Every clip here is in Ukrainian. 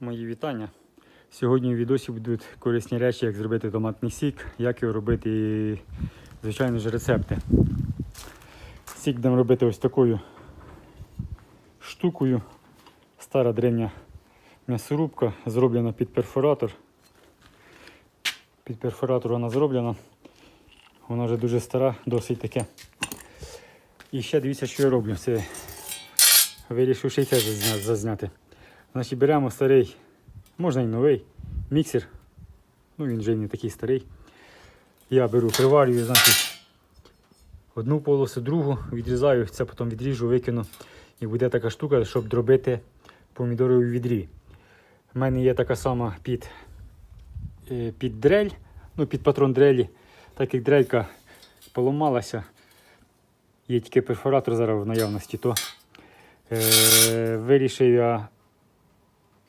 Мої вітання. Сьогодні в відосі будуть корисні речі, як зробити томатний сік, як його робити і, звичайно ж, рецепти. Сік будемо робити ось такою штукою. Стара древня м'ясорубка, зроблена під перфоратор. Під перфоратор вона зроблена. Вона вже дуже стара, досить таке. І ще дивіться, що я роблю. Це вирішив ще й це зазняти. Значить, беремо старий, можна і новий міксер. Ну він вже не такий старий. Я беру, приварюю, значить, одну полосу, другу, відрізаю, це потім відріжу, викину. І буде така штука, щоб дробити помідори у відрі. У мене є така сама під, е, під дрель, ну під патрон дрелі. Так як дрелька поламалася, є тільки перфоратор зараз в наявності, то е, вирішив я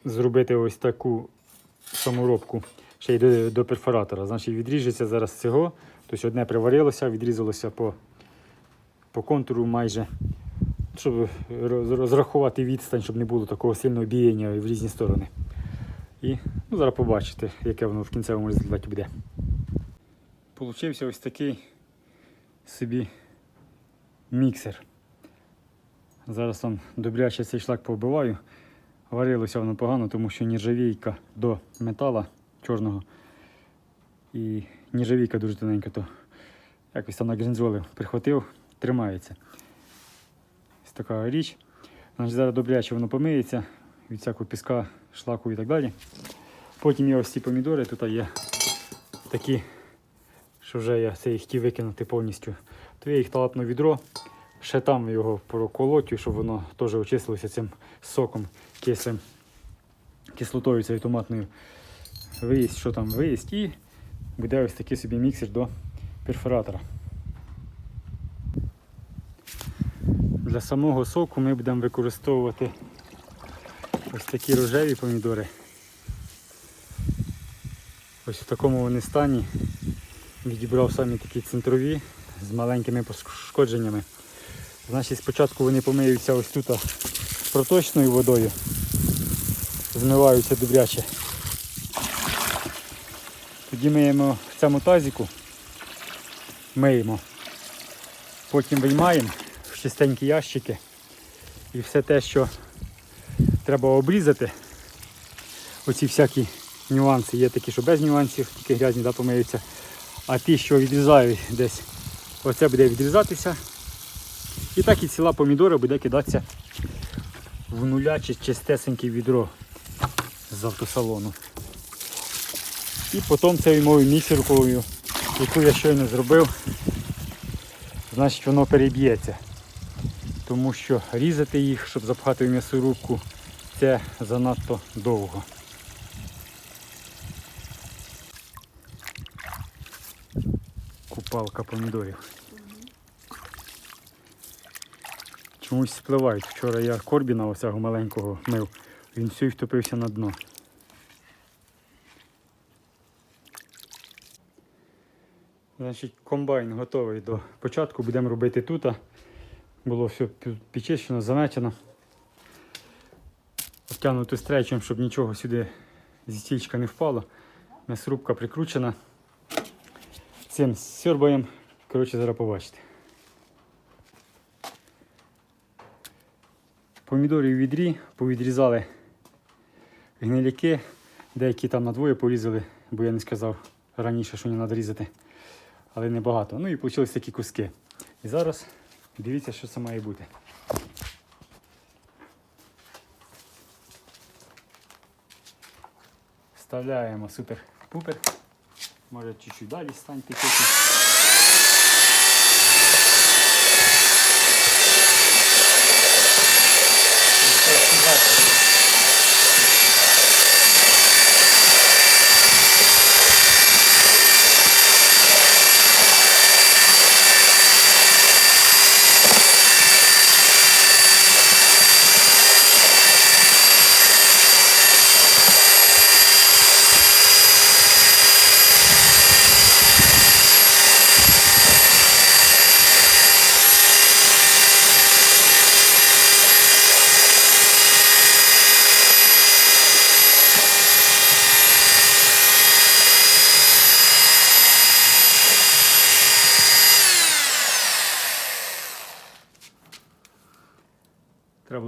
зробити ось таку саморобку ще й до, до перфоратора. Значить, відріжеться зараз цього. Тобто одне приварилося, відрізалося по, по контуру майже. Щоб розрахувати відстань, щоб не було такого сильного біяння в різні сторони. І ну, зараз побачите, яке воно в кінцевому результаті буде. Получився ось такий собі міксер. Зараз там добряче цей шлак повбиваю. Варилося воно погано, тому що нержавійка до метала чорного. І нержавійка дуже тоненька, то якось там на грінзоли прихватив, тримається. Ось така річ. Значить, зараз добряче воно помиється від всякого піска, шлаку і так далі. Потім є ось ці помідори, тут є такі, що вже я це їх хотів викинути повністю. То я їх талапну відро, ще там його проколотю, щоб воно теж очистилося цим соком кислим, кислотою цією томатною. Виїсть, що там виїсть, і буде ось такий собі міксер до перфоратора. Для самого соку ми будемо використовувати ось такі рожеві помідори. Ось в такому вони стані. Відібрав самі такі центрові з маленькими пошкодженнями. Значить, спочатку вони помиються ось тут проточною водою. Змиваються добряче. Тоді миємо в цьому тазіку, миємо. Потім виймаємо в чистенькі ящики і все те, що треба обрізати, оці всякі нюанси, є такі, що без нюансів, тільки грязні да, помиються. А ті, що відрізають десь, оце буде відрізатися. І так і ціла помідора буде кидатися в нуляче чистесеньке відро з автосалону. І потім цією мою міксеркою, яку я щойно зробив, значить воно переб'ється. Тому що різати їх, щоб запхати в м'ясорубку, це занадто довго. Купалка помідорів. Чомусь спливають. Вчора я корбіна осягу маленького мив, він всю втопився на дно. Значить, комбайн готовий до початку. Будемо робити тут. Було все підчищено, заметено. Обтягнуто стречем, щоб нічого сюди зі стільчика не впало. М'ясорубка прикручена. Цим сьорбаємо. Коротше, зараз побачите. Помідори в відрі, повідрізали гниляки, деякі там на двоє порізали, бо я не сказав раніше, що не треба різати, але небагато. Ну і вийшли такі куски. І зараз дивіться, що це має бути. Вставляємо супер-пупер. Може чуть-чуть далі станьте потім.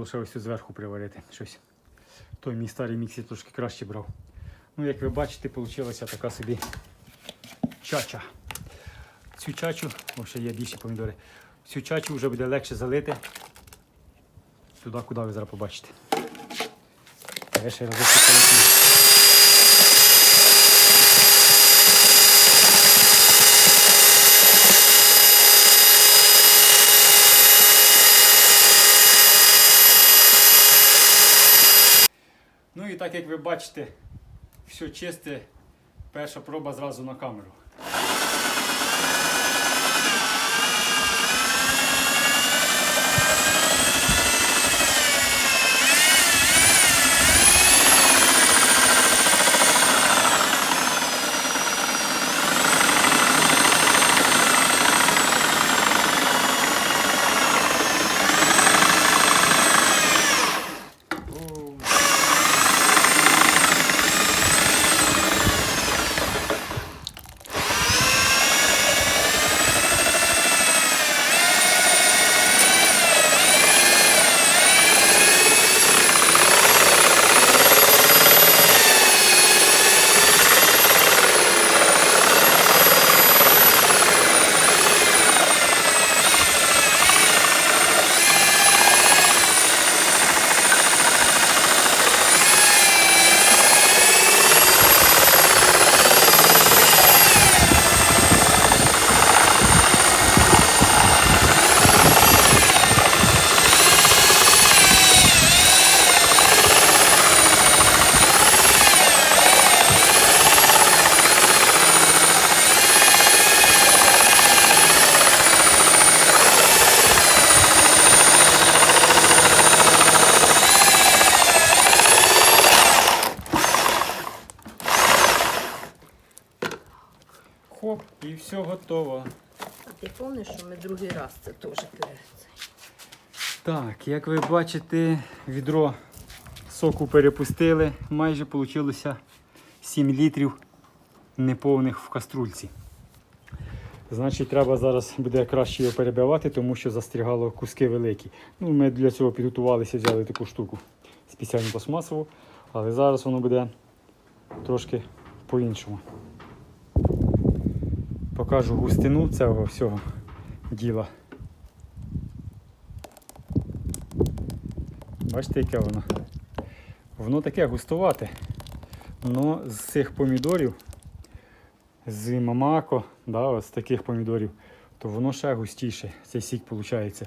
Тут зверху приварити щось. Той мій старий міксер трошки краще брав. Ну, як ви бачите, вийшла така собі чача. Цю чачу, о, ще є більші помідори. Цю чачу вже буде легше залити туди, куди ви зараз побачите. Я ще раз так як ви бачите, все чисте, перша проба зразу на камеру. О. Хоп, і все готово. А ти пам'ятаєш, що ми другий раз це теж перед Так, як ви бачите, відро соку перепустили. Майже вийшло 7 літрів неповних в каструльці. Значить, треба зараз буде краще його перебивати, тому що застрягало куски великі. Ну, ми для цього підготувалися, взяли таку штуку спеціальну пластмасову, але зараз воно буде трошки по-іншому. Покажу густину цього всього діла. Бачите, яке воно? Воно таке густувате. Но з цих помідорів, з мамако, да, з таких помідорів, то воно ще густіше, цей сік виходить.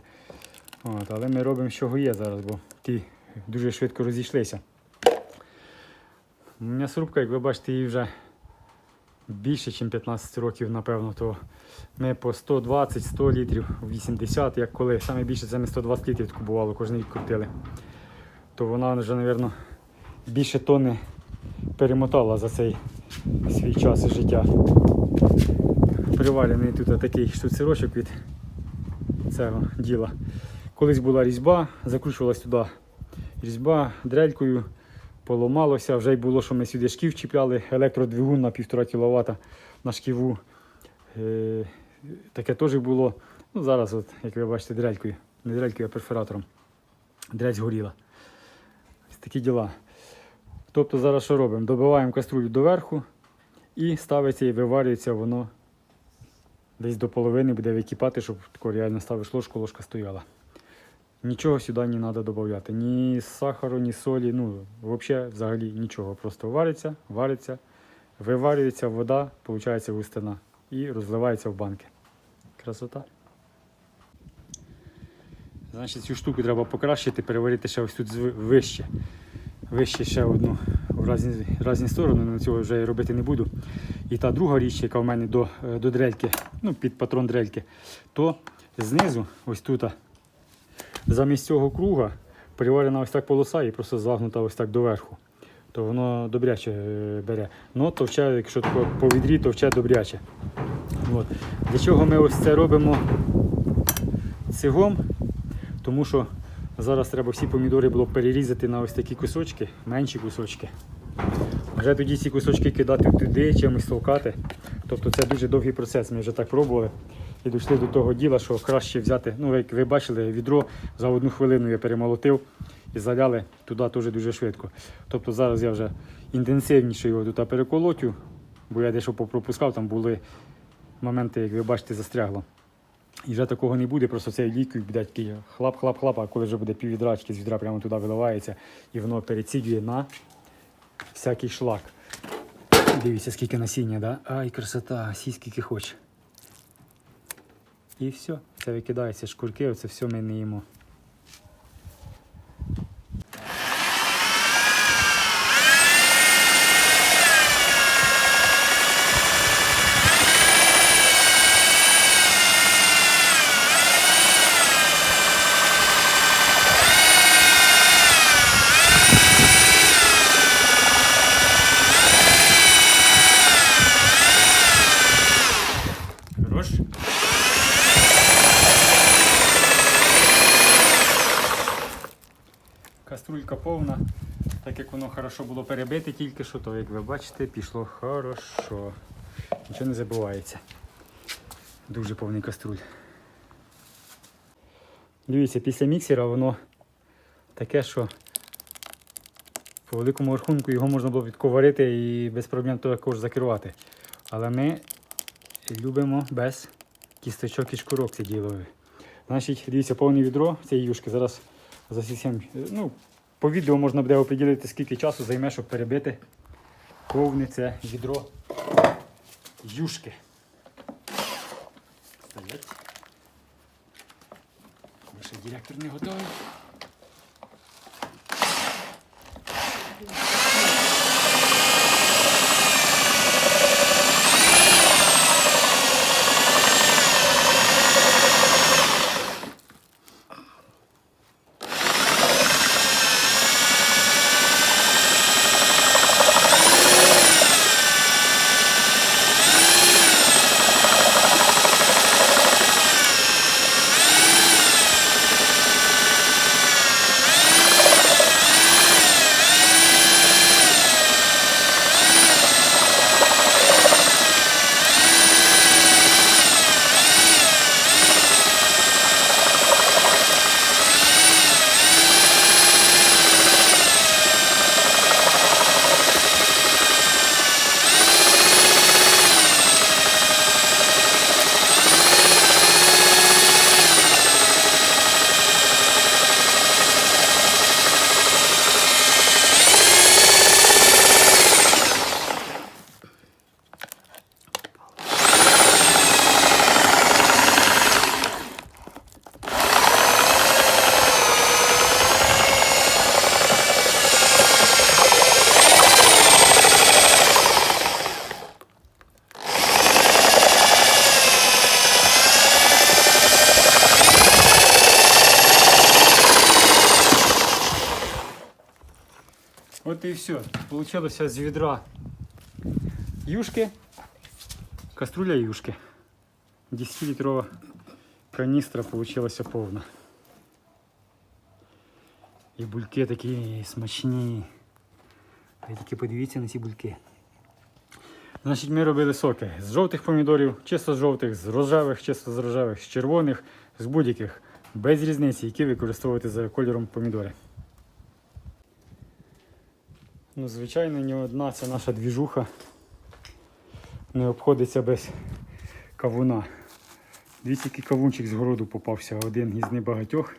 От, але ми робимо, чого є зараз, бо ті дуже швидко розійшлися. М'ясорубка, як ви бачите, їй вже більше, ніж 15 років, напевно, то ми по 120-100 літрів, 80, як коли. Саме більше це ми 120 літрів таку бувало, кожен рік крутили. То вона вже, мабуть, більше тонни перемотала за цей свій час життя. Приварений тут такий штуцерочок від цього діла. Колись була різьба, закручувалась туди різьба дрелькою, поламалося. Вже й було, що ми сюди шків чіпляли, електродвигун на 1,5 кВт на шківу. Е, таке теж було. Ну, зараз, от, як ви бачите, дрелькою. Не дрелькою, а перфоратором. Дрель згоріла. Такі діла. Тобто зараз що робимо? Добиваємо каструлю доверху і ставиться і виварюється воно десь до половини буде википати, щоб тако реально ставиш ложку, ложка стояла. Нічого сюди не треба додати. Ні сахару, ні солі, ну взагалі, взагалі нічого. Просто вариться, вариться, виварюється вода, виходить густина і розливається в банки. Красота. Значить, цю штуку треба покращити, переварити ще ось тут вище. Вище ще одну в різні, різні сторони, але цього вже робити не буду. І та друга річ, яка в мене до, е, до дрельки, ну, під патрон дрельки, то знизу, ось тут, замість цього круга, приварена ось так полоса і просто загнута ось так доверху. То воно добряче е, бере. Ну, товче, якщо тако по відрі, товче добряче. От. Для чого ми ось це робимо цигом? Тому що зараз треба всі помідори було перерізати на ось такі кусочки, менші кусочки. Вже тоді ці кусочки кидати туди, чимось толкати. Тобто це дуже довгий процес, ми вже так пробували. І дійшли до того діла, що краще взяти, ну як ви бачили, відро за одну хвилину я перемолотив і заляли туди теж дуже швидко. Тобто зараз я вже інтенсивніше його тут переколотю, бо я дещо попропускав, там були моменти, як ви бачите, застрягло. І вже такого не буде, просто цей ліквід буде такий хлап-хлап-хлап, а коли вже буде піввідрачки з відра прямо туди виливається і воно перецідює на всякий шлак. Дивіться, скільки насіння, да? Ай, красота, сій скільки хоче. І все, це викидається шкурки, оце все ми не їмо. Повна, так як воно хорошо було перебите тільки що, то як ви бачите, пішло хорошо. Нічого не забувається. Дуже повний каструль. Дивіться, після міксера воно таке, що по великому рахунку його можна було відковарити і без проблем також закерувати. Але ми любимо без кісточок і шкурок це ділові. Значить, дивіться, повне відро цієї юшки. Зараз засісем. Ну, по відео можна буде оприділити, скільки часу займе, щоб перебити повне це відро юшки. Ще директор не готовий. І все. Получилося з відра юшки, каструля юшки. 10-літрова каністра получилася повна. І бульки такі смачні. Ви подивіться на ці бульки. Значить, ми робили соки з жовтих помідорів, чисто з жовтих, з рожевих, чисто з рожевих, з червоних, з будь-яких, без різниці, які використовувати за кольором помідори. Ну, звичайно, ні одна ця наша двіжуха не обходиться без кавуна. Дивіться, який кавунчик з городу попався, один із небагатьох,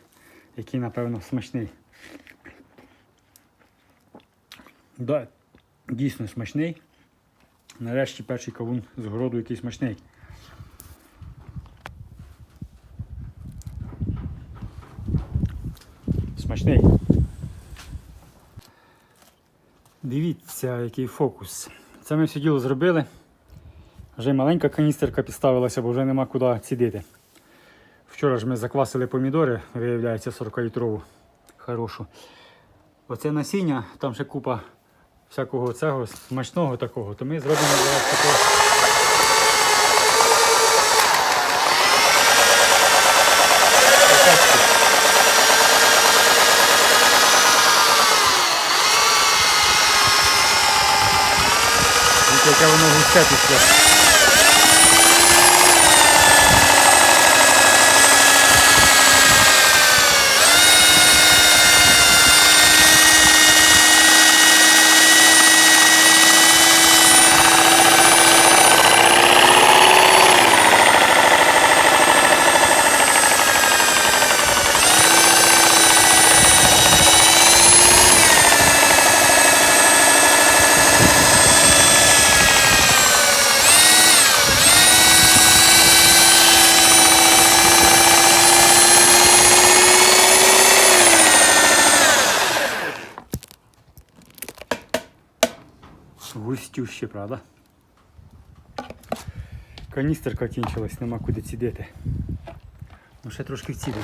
який, напевно, смачний. Да, дійсно смачний. Нарешті перший кавун з городу, який смачний. Смачний. Дивіться, який фокус. Це ми все діло зробили. Вже маленька каністерка підставилася, бо вже нема куди цідити. Вчора ж ми заквасили помідори, виявляється 40-літрову. Хорошу. Оце насіння, там ще купа всякого цього смачного такого, то ми зробимо зараз такого. Отак. Дивіться, яке воно Густюще, правда? Каністерка кінчилась, нема куди цідити. Ну ще трошки вцідив.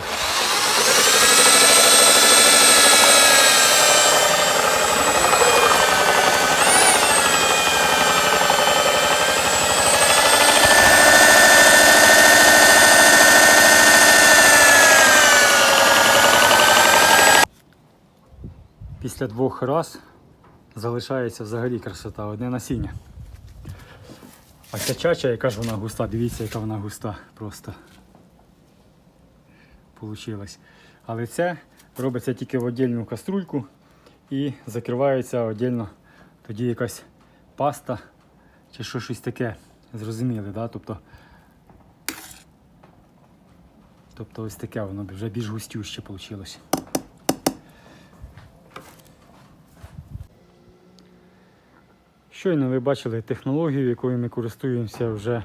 Після двох раз залишається взагалі красота, одне насіння. А ця чача, яка ж вона густа, дивіться, яка вона густа просто. Получилось. Але це робиться тільки в віддільну каструльку і закривається віддільно тоді якась паста чи що щось таке. Зрозуміли, да? Тобто, тобто ось таке воно вже більш густюще вийшло. Щойно ви бачили технологію, якою ми користуємося вже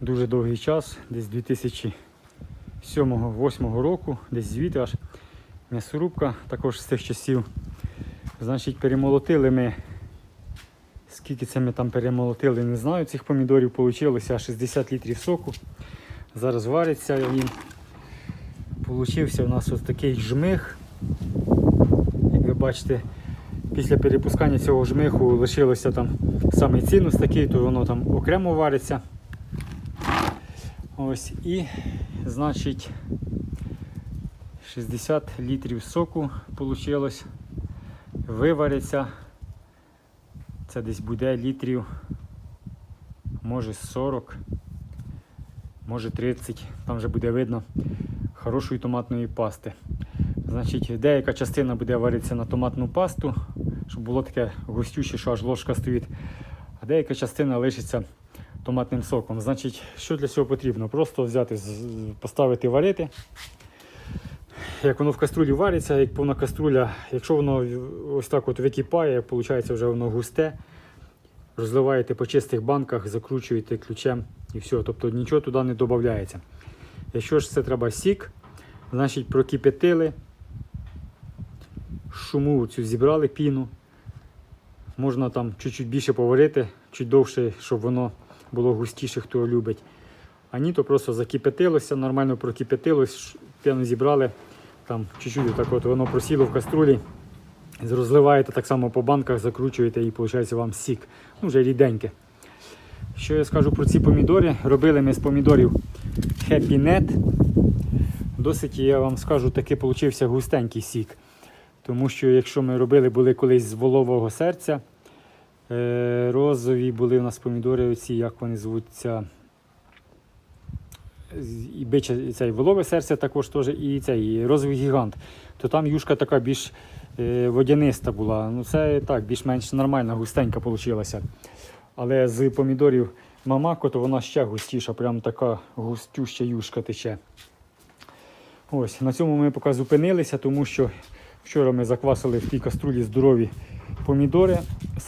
дуже довгий час, десь 2007-2008 року, десь звідти аж м'ясорубка також з тих часів. Значить, перемолотили ми, скільки це ми там перемолотили, не знаю, цих помідорів Получилося 60 літрів соку. Зараз вариться він. Получився у нас ось такий жмих. Як ви бачите, після перепускання цього жмиху лишилося там самий цінус такий, то воно там окремо вариться. Ось і, значить, 60 літрів соку вийшло. Вивариться. Це десь буде літрів, може 40, може 30. Там вже буде видно хорошої томатної пасти. Значить, деяка частина буде варитися на томатну пасту, щоб було таке густюче, що аж ложка стоїть. А деяка частина лишиться томатним соком. Значить, що для цього потрібно? Просто взяти, поставити варити. Як воно в каструлі вариться, як повна каструля, якщо воно ось так от википає, виходить вже воно густе. Розливаєте по чистих банках, закручуєте ключем і все. Тобто нічого туди не додається. Якщо ж це треба сік, значить прокипятили, шуму цю зібрали піну. Можна там чуть-чуть більше поварити, чуть довше, щоб воно було густіше, хто любить. А ні, то просто закипятилося, нормально прокипятилось, ш- зібрали, там чуть-чуть так от воно просіло в каструлі. Розливаєте так само по банках, закручуєте і виходить вам сік. Ну, вже ріденьке. Що я скажу про ці помідори? Робили ми з помідорів Happy Net. Досить, я вам скажу, таки получився густенький сік. Тому що якщо ми робили були колись з волового серця, розові були у нас помідори, оці, як вони звуться. І биче, і цей волове серце також теж, і цей розовий гігант. То там юшка така більш е, водяниста була. Ну це так, більш-менш нормальна, густенька вийшла. Але з помідорів мамако, то вона ще густіша, прям така густюща юшка тече. Ось, на цьому ми поки зупинилися, тому що вчора ми заквасили в тій каструлі здорові помідори.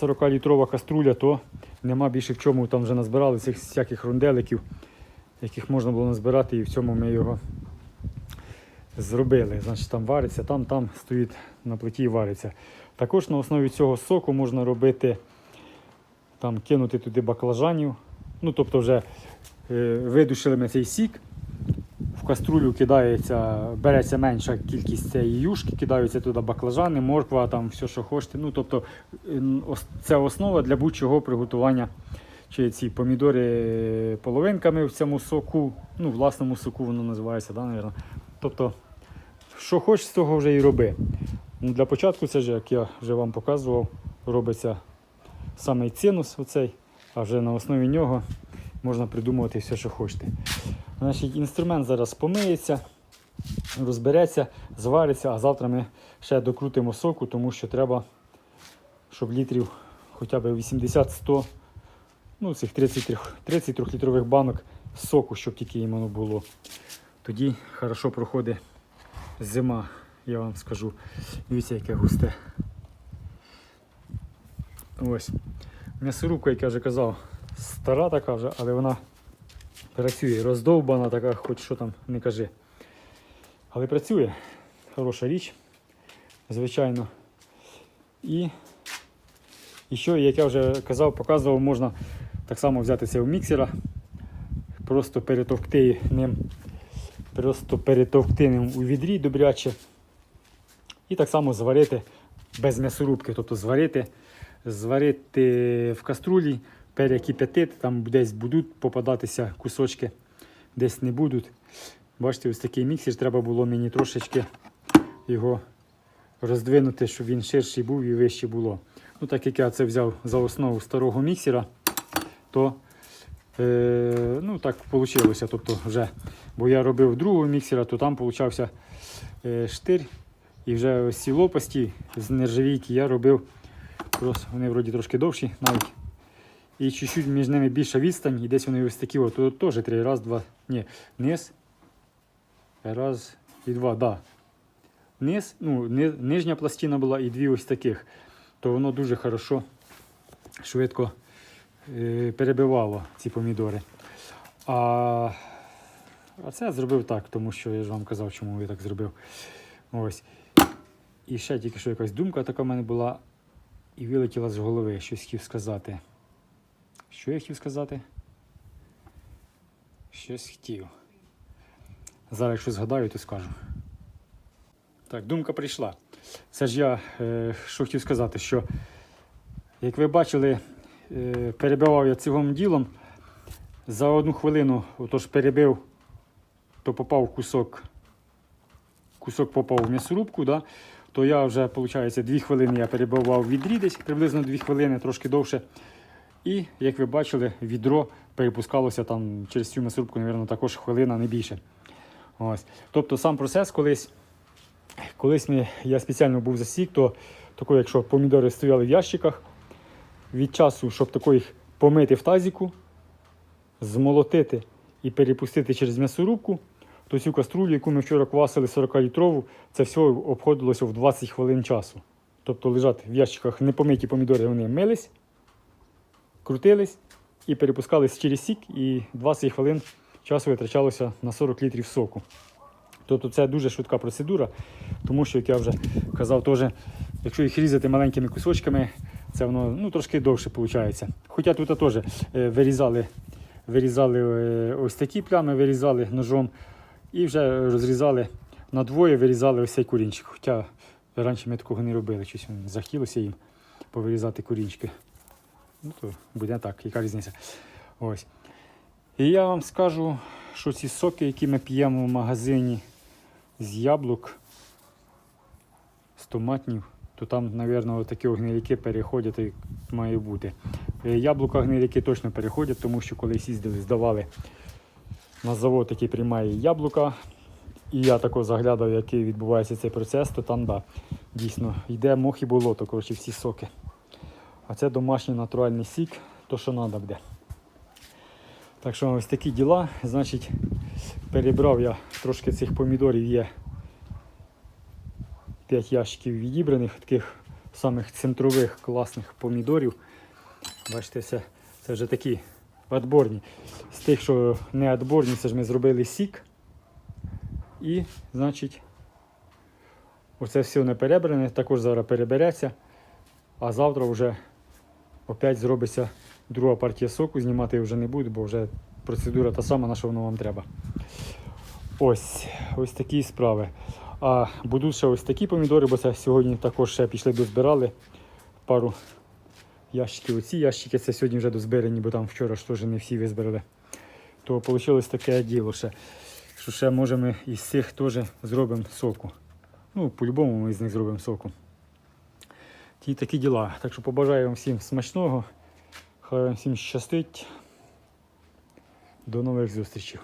40-літрова каструля, то нема більше в чому там вже назбирали цих всяких ронделиків, яких можна було назбирати, і в цьому ми його зробили. Значить, там вариться, там, там стоїть на плиті і вариться. Також на основі цього соку можна робити, там, кинути туди баклажанів. Ну, тобто вже е, видушили ми цей сік, в каструлю кидається, береться менша кількість цієї юшки, кидаються туди баклажани, морква, там все, що хочете. Ну, тобто це основа для будь-чого приготування. Чи ці помідори половинками в цьому соку, ну, власному соку воно називається, да, наверно. Тобто, що хочеш, з того вже і роби. Ну, для початку це ж, як я вже вам показував, робиться саме цинус оцей, а вже на основі нього можна придумувати все, що хочете. Значить, інструмент зараз помиється, розбереться, звариться, а завтра ми ще докрутимо соку, тому що треба, щоб літрів хоча б 80-100, ну цих 33, 33 літрових банок соку, щоб тільки воно було. Тоді хорошо проходить зима, я вам скажу. Дивіться, яке густе. Ось. М'ясорубка, як я вже казав, стара така вже, але вона працює, роздовбана така, хоч що там не кажи. Але працює. Хороша річ, звичайно. І І що, як я вже казав, показував, можна так само взяти це в міксера, просто перетовкти ним, просто перетовкти ним у відрі добряче. І так само зварити без м'ясорубки, тобто зварити, зварити в каструлі, перекип'ятити, там десь будуть попадатися кусочки, десь не будуть. Бачите, ось такий міксер, треба було мені трошечки його роздвинути, щоб він ширший був і вище було. Ну, так як я це взяв за основу старого міксера, то е, ну, так вийшло. Тобто вже, бо я робив другого міксера, то там получався е, штир. І вже ось ці лопасті з нержавійки я робив. Вони вроді трошки довші навіть. І чуть-чуть між ними більша відстань, і десь вони ось такі, от, тут теж три, раз, два. Ні, низ. Раз і два, да. Низ, ну, ни- нижня пластина була і дві ось таких. То воно дуже хорошо, швидко е, перебивало ці помідори. А, а це я зробив так, тому що я ж вам казав, чому я так зробив. Ось. І ще тільки що якась думка така в мене була, і вилетіла з голови, щось хотів сказати. Що я хотів сказати? Щось хотів. Зараз, якщо згадаю, то скажу. Так, думка прийшла. Це ж я е, що хотів сказати, що, як ви бачили, е, перебивав я цим ділом. За одну хвилину отож перебив, то попав кусок, кусок попав в м'ясорубку, да? то я вже, виходить, 2 хвилини я перебивав відрі десь, приблизно 2 хвилини, трошки довше. І, як ви бачили, відро перепускалося там через цю м'ясорубку, мабуть, також хвилина, не більше. Ось. Тобто сам процес колись, колись ми, я спеціально був засік, то тако, якщо помідори стояли в ящиках, від часу, щоб тако їх помити в тазіку, змолотити і перепустити через м'ясорубку, то цю каструлю, яку ми вчора квасили 40-літрову, це все обходилося в 20 хвилин часу. Тобто лежать в ящиках непомиті помідори, вони мились, крутились і перепускались через сік, і 20 хвилин часу витрачалося на 40 літрів соку. Тобто це дуже швидка процедура, тому що, як я вже казав, теж, якщо їх різати маленькими кусочками, це воно ну, трошки довше виходить. Хоча тут теж е, вирізали, вирізали е, ось такі плями, вирізали ножом і вже розрізали надвоє, вирізали ось цей корінчик. Хоча раніше ми такого не робили, щось захотілося їм повирізати корінчики. Ну, то буде так, яка різниця. Ось. І я вам скажу, що ці соки, які ми п'ємо в магазині з яблук, з томатнів, то там, мабуть, такі гниліки переходять, як має бути. Е, Яблука гниліки точно переходять, тому що колись їздили, здавали на завод, який приймає яблука. І я тако заглядав, який відбувається цей процес, то там да, дійсно йде мох і болото, коротше, всі соки. А це домашній натуральний сік, то що треба буде. Так що ось такі діла. Значить, перебрав я трошки цих помідорів, є 5 ящиків відібраних, таких самих центрових класних помідорів. Бачите, це, це вже такі відборні. З тих, що не відборні, це ж ми зробили сік. І, значить, оце все не перебране, також зараз перебереться. А завтра вже опять зробиться друга партія соку, знімати вже не буду, бо вже процедура та сама, на що воно вам треба. Ось, ось такі справи. А будуть ще ось такі помідори, бо це сьогодні також ще пішли дозбирали пару ящиків. Оці ящики це сьогодні вже дозбирані, бо там вчора ж теж не всі визбирали. То вийшло таке діло ще. Що ще може ми із цих теж зробимо соку. Ну, по-любому ми з них зробимо соку. Ті такі діла. Так що побажаю вам всім смачного. Хай вам всім щастить. До нових зустрічей.